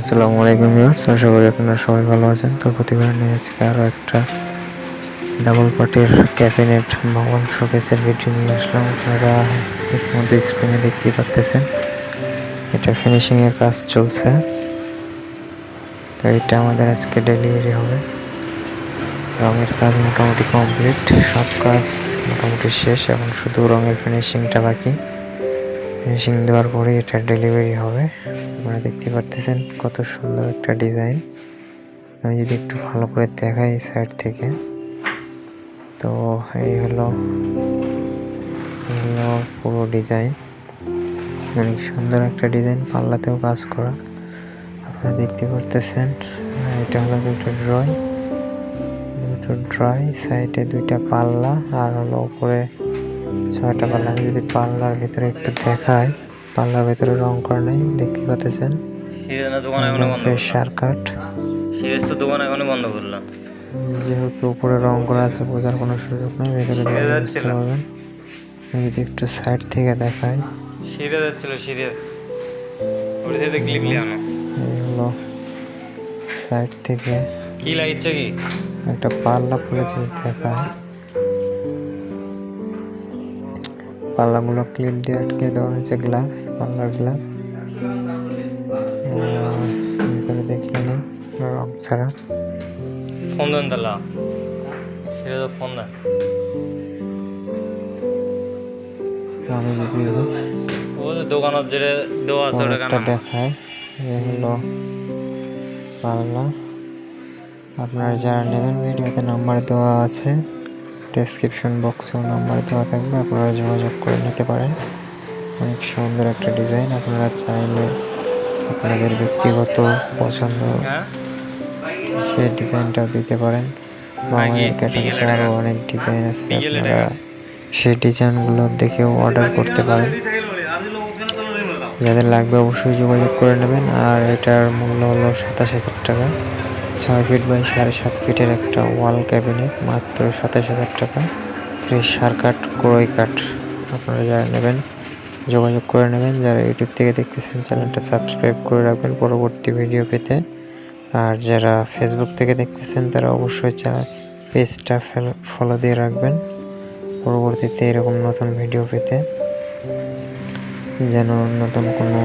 আসসালামু আলাইকুম ভিউয়ার্স, আশা করি আপনারা সবাই ভালো আছেন। তো প্রতিবার নিয়ে আজকে আরও একটা ডাবল পার্টির ক্যাবিনেট ভবন শোকেসের ভিডিও নিয়ে আসলাম। আপনারা ইতিমধ্যে স্ক্রিনে দেখতেই পাচ্তেছেন এটা ফিনিশিংয়ের কাজ চলছে। তো এটা আমাদের আজকে ডেলিভারি হবে। রঙের কাজ মোটামুটি কমপ্লিট সব কাজ মোটামুটি শেষ, এখন শুধু রঙের ফিনিশিংটা বাকি। ফিনিশিং দেওয়ার পরে এটা ডেলিভারি হবে। আপনারা দেখতে পারতেছেন কত সুন্দর একটা ডিজাইন আমি যদি একটু ভালো করে দেখাই সাইড থেকে। তো এই হলো পুরো ডিজাইন অনেক সুন্দর একটা ডিজাইন পাল্লাতেও কাজ করা। আপনারা দেখতে পারতেছেন এটা হলো দুটো ড্রয় দুটো ড্রয় সাইডে দুইটা পাল্লা, আর হলো উপরে ছয়টা পাল্লা আমি যদি পাল্লার ভিতরে একটু দেখাই পাল্লার ভিতরে রং করা নাই দেখতে পাচ্ছেন? সিরিয়াস তো দোকান এখনও বন্ধ করল যেহেতু উপরে রং করা আছে বোঝার কোনো সুযোগ নেই ভেতরে বুঝতে পারবেন। আমি যদি একটু সাইড থেকে দেখাই। সিরিয়াস যাচ্ছিল সিরিয়াস ওর সাথে ক্লিপ লিয়ানো হলো সাইড থেকে। কি লাগছে কি? একটা পাল্লা যদি দেখায় পাল্লাগুলো ক্লিপ দিয়ে আটকে দেওয়া হয়েছে গ্লাস পাল্লার গ্লাস। ভিতরে দেখলে রং ছাড়া। ফোন দেন তাহলে। সিরিয়াস ফোন দেন। আমি যদি ও দোকানত যেটা দেওয়া আছে ওটা দেখায় এই হলো পাল্লা। আপনারা যারা নেবেন ভিডিওতে নাম্বার দেওয়া আছে। ডেসক্রিপশন বক্সেও নাম্বার দেওয়া থাকবে আপনারা যোগাযোগ করে নিতে পারেন। অনেক সুন্দর একটা ডিজাইন আপনারা চাইলে আপনাদের ব্যক্তিগত পছন্দ সেই ডিজাইনটাও দিতে পারেন। আমাদের আরও অনেক ডিজাইন আছে আপনারা। সেই ডিজাইনগুলো দেখেও অর্ডার করতে পারেন। যাদের লাগবে অবশ্যই যোগাযোগ করে নেবেন আর এটার মূল্য হলো সাতাশ হাজার টাকা। ছয় ফিট বাই সাড়ে সাত ফিটের একটা ওয়াল ক্যাবিনেট মাত্র সাতাশ হাজার টাকা। সার কাঠ, ক্রয় কাঠ আপনারা যারা নেবেন, যোগাযোগ করে নেবেন। যারা ইউটিউব থেকে দেখতেছেন, চ্যানেলটা সাবস্ক্রাইব করে রাখবেন পরবর্তী ভিডিও পেতে। আর যারা ফেসবুক থেকে দেখতেছেন, তারা অবশ্যই চ্যানেল পেজটা ফলো দিয়ে রাখবেন। পরবর্তীতে এরকম নতুন ভিডিও পেতে। যেন নতুন কোনো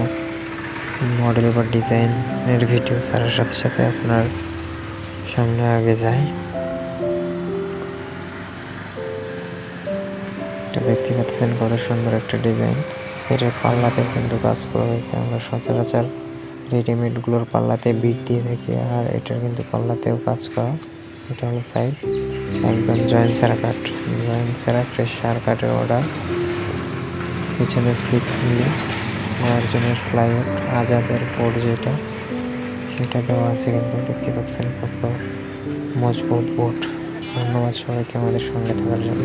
মডেল বা ডিজাইনের ভিডিও ছাড়ার সাথে সাথে আপনার সামনে আগে যাই। দেখতে পাচ্ছেন কত সুন্দর একটা ডিজাইন। এটার পাল্লাতে কিন্তু কাজ করা হয়েছে। আমরা সচরাচর রেডিমেডগুলোর পাল্লাতে বিট দিয়ে থাকি, আর এটার কিন্তু পাল্লাতেও কাজ করা। এটা হলো সাইড একদম জয়েন্ট সেরা কাট জয়েন্ট সেরা ফ্রেশ সার কাটের অর্ডার পিছনে সিক্স মিলি অর্জনের ফ্লাইওভার আজাদের বোর্ড যেটা। সেটা দেওয়া আছে, কিন্তু দেখতে পাচ্ছেন কত মজবুত বোট। ধন্যবাদ সবাইকে আমাদের সঙ্গে থাকার জন্য।